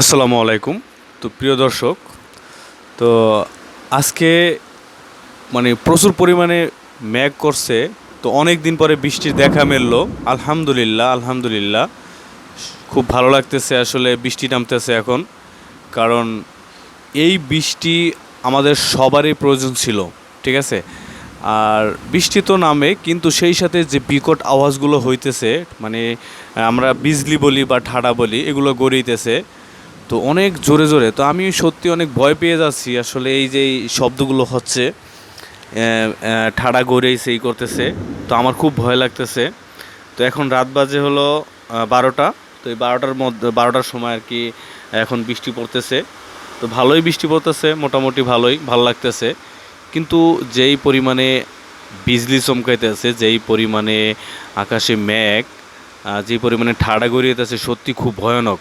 আসসালামু আলাইকুম। তো প্রিয় দর্শক, তো আজকে মানে প্রচুর পরিমাণে ম্যাগ করছে, তো অনেক দিন পরে বৃষ্টির দেখা মিললো। আলহামদুলিল্লাহ আলহামদুলিল্লাহ। খুব ভালো লাগতেছে আসলে বৃষ্টি নামতেছে এখন, কারণ এই বৃষ্টি আমাদের সবারই প্রয়োজন ছিল, ঠিক আছে? আর বৃষ্টি তো নামে, কিন্তু সেই সাথে যে বিকট আওয়াজগুলো হইতেছে মানে আমরা বিজলি বলি বা ঠাডা বলি, এগুলো গড়িতেছে। তো অনেক জোরে জোরে, তো আমি সত্যি অনেক ভয় পেয়ে যাচ্ছি। আসলে এই যে শব্দগুলো হচ্ছে ঠাডা গড়েই সেই করতেছে, তো আমার খুব ভয় লাগতেছে। তো এখন রাত বাজে হলো বারোটা, তো এই বারোটার মধ্যে, বারোটার সময় আর কি এখন বৃষ্টি পড়তেছে। তো ভালোই বৃষ্টি পড়তেছে, মোটামুটি ভালোই, ভালো লাগতেছে। কিন্তু যেই পরিমাণে বিজলি চমকাইতেছে, যেই পরিমাণে আকাশে মেঘ যেই পরিমাণে ঠাডা গড়িয়েতেছে সত্যি খুব ভয়ানক।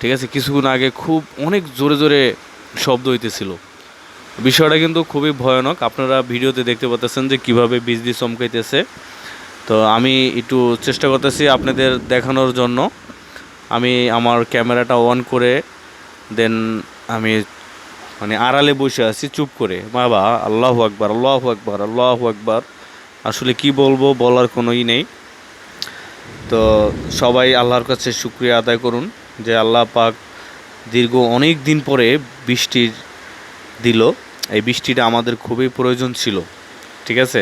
ঠিক আছে, কিছুক্ষণ আগে খুব অনেক জোরে জোরে শব্দ হইতেছিল। বিষয়টা কিন্তু খুবই ভয়ানক। আপনারা ভিডিওতে দেখতে পাচ্ছেন যে কীভাবে বিজলি চমকাইতেছে। তো আমি একটু চেষ্টা করতেছি আপনাদের দেখানোর জন্য। আমি আমার ক্যামেরাটা অন করে, দেন আমি মানে আড়ালে বসে আছি, চুপ করে। বাবা, আল্লাহ আকবার আল্লাহ আকবার আল্লাহ আকবার। আসলে কি বলব, বলার কোনোই নেই। তো সবাই আল্লাহর কাছে শুক্রিয়া আদায় করুন। যে আল্লাহ পাক দীর্ঘ অনেক দিন পরে বৃষ্টির দিল। এই বৃষ্টিটা আমাদের খুবই প্রয়োজন ছিল, ঠিক আছে?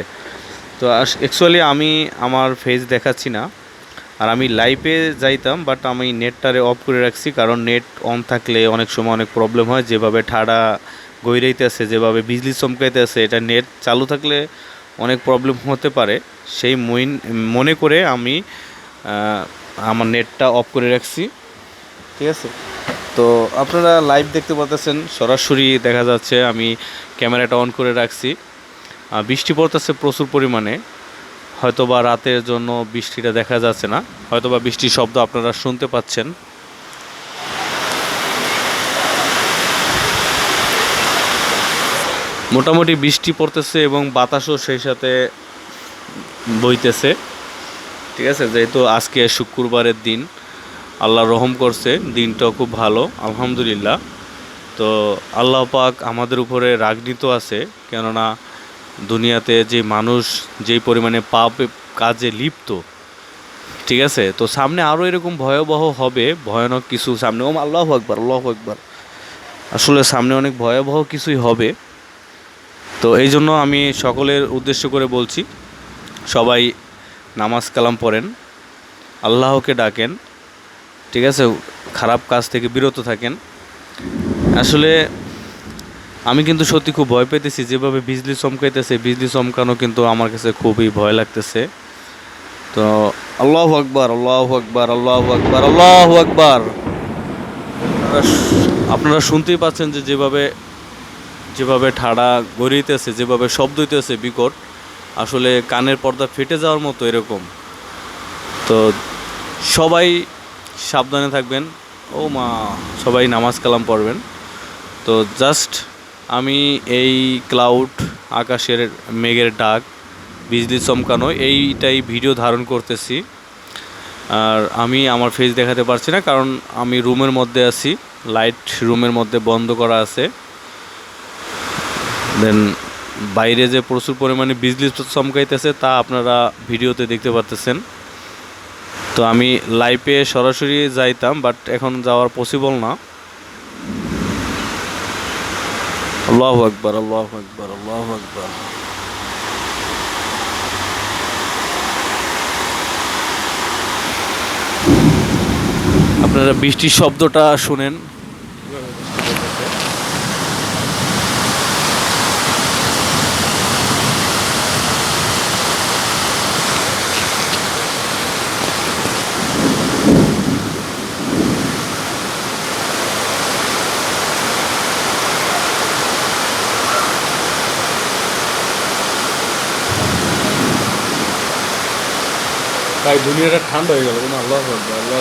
তো অ্যাকচুয়ালি আমি আমার ফেস দেখাচ্ছি না, আর আমি লাইভে যাইতাম বাট আমি নেটটারে অফ করে রাখছি, কারণ নেট অন থাকলে অনেক সময় অনেক প্রবলেম হয়, যেভাবে ঠাডা গৈরাইতেছে, যেভাবে বিজলি চমকাইতেছে, এটা নেট চালু থাকলে অনেক প্রবলেম হতে পারে। সেই মইন, মনে করে আমি আমার নেটটা অফ করে রাখছি। ঠিক আছে? তো আপনারা লাইভ দেখতে পাচ্ছেন সরাসরি দেখা যাচ্ছে আমি ক্যামেরাটা অন করে রাখছি। বৃষ্টি পড়তেছে প্রচুর পরিমাণে, হয়তোবা রাতের জন্য বৃষ্টিটা দেখা যাচ্ছে না, হয়তোবা বৃষ্টির শব্দ আপনারা শুনতে পাচ্ছেন। মোটামুটি বৃষ্টি পড়তেছে এবং বাতাসও সেই সাথে বইতেছে। ঠিক আছে? যেহেতু আজকে শুক্রবারের দিন আল্লাহ রহম করছে, দিনটাও খুব ভালো, আলহামদুলিল্লাহ। তো আল্লাহ পাক আমাদের উপরে রাগনিত আছে, কেননা দুনিয়াতে যে মানুষ যেই পরিমাণে পাপ কাজে লিপ্ত, ঠিক আছে? তো সামনে আরও এরকম ভয়াবহ হবে, ভয়ানক কিছু সামনে ও আল্লাহ আকবার আল্লাহ আকবার। আসলে সামনে অনেক ভয়াবহ কিছুই হবে। তো এই জন্য আমি সকলের উদ্দেশ্য করে বলছি, সবাই নামাজ কালাম পড়েন, আল্লাহকে ডাকেন ঠিক আছে, খারাপ কাজ থেকে বিরত থাকেন। আসলে আমি কিন্তু সত্যি খুব ভয় পেতেছি, যেভাবে বিজলি চমকাইতেছে, বিজলি চমকানো কিন্তু আমার কাছে খুবই ভয় লাগতেছে। তো আল্লাহ আকবার আল্লাহ আকবার আল্লাহ আকবার আল্লাহ আকবার। আপনারা শুনতেই পাচ্ছেন যে যেভাবে যেভাবে ঠাড়া গড়িতেছে, যেভাবে শব্দ হইতেছে বিকট, আসলে কানের পর্দা ফেটে যাওয়ার মতো এরকম। তো সবাই সাবধানে থাকবেন। ও মা, সবাই নামাজ কালাম পড়বেন। তো জাস্ট আমি এই ক্লাউড আকাশের মেঘের ডাক, বিজলি চমকানো, এইটাই ভিডিও ধারণ করতেছি। আর আমি আমার ফেস দেখাতে পারছি না, কারণ আমি রুমের মধ্যে আছি লাইট রুমের মধ্যে বন্ধ করা আছে। দেন বাইরে যে প্রচুর পরিমাণে বিজলি চমকাইতেছে, তা আপনারা ভিডিওতে দেখতে পারতেছেন। তো আমি লাইভে সরাসরি যাইতাম বাট এখন যাওয়ার পসিবল না। আল্লাহ আকবর আল্লাহ আকবর আল্লাহ আকবর। আপনারা বৃষ্টির শব্দটা শুনেন। তাই দুনিয়াটা ঠান্ডা হয়ে গেল আল্লাহ আল্লাহ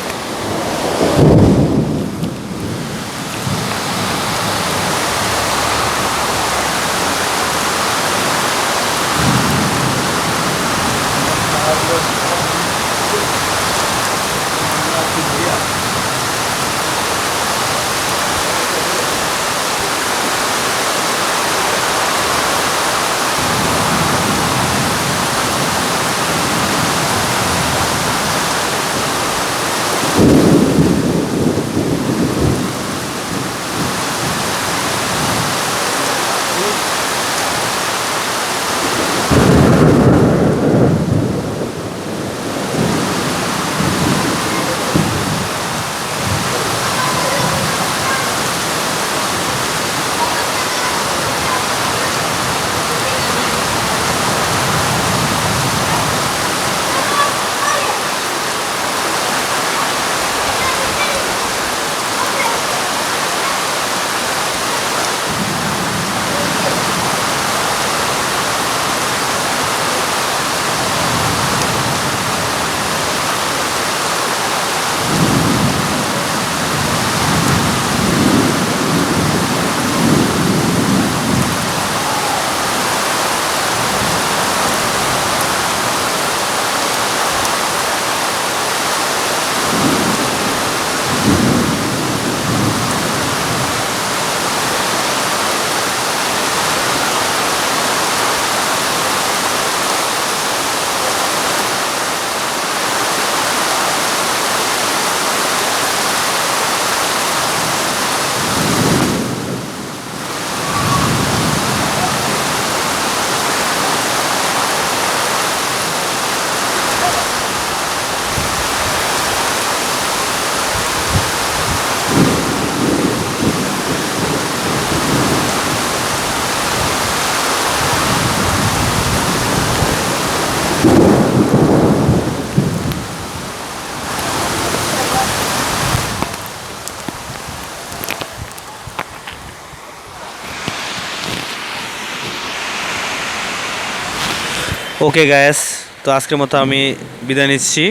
ওকে গ্যাস তো আজকের মতো আমি বিদায় নিচ্ছি।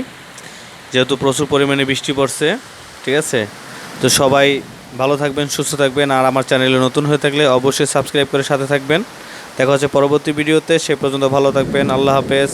যেহেতু প্রচুর পরিমাণে বৃষ্টি পড়ছে, ঠিক আছে? তো সবাই ভালো থাকবেন, সুস্থ থাকবেন, আর আমার চ্যানেলে নতুন হয়ে থাকলে অবশ্যই সাবস্ক্রাইব করে সাথে থাকবেন। দেখা হচ্ছে পরবর্তী ভিডিওতে, সে পর্যন্ত ভালো থাকবেন। আল্লাহ হাফেজ।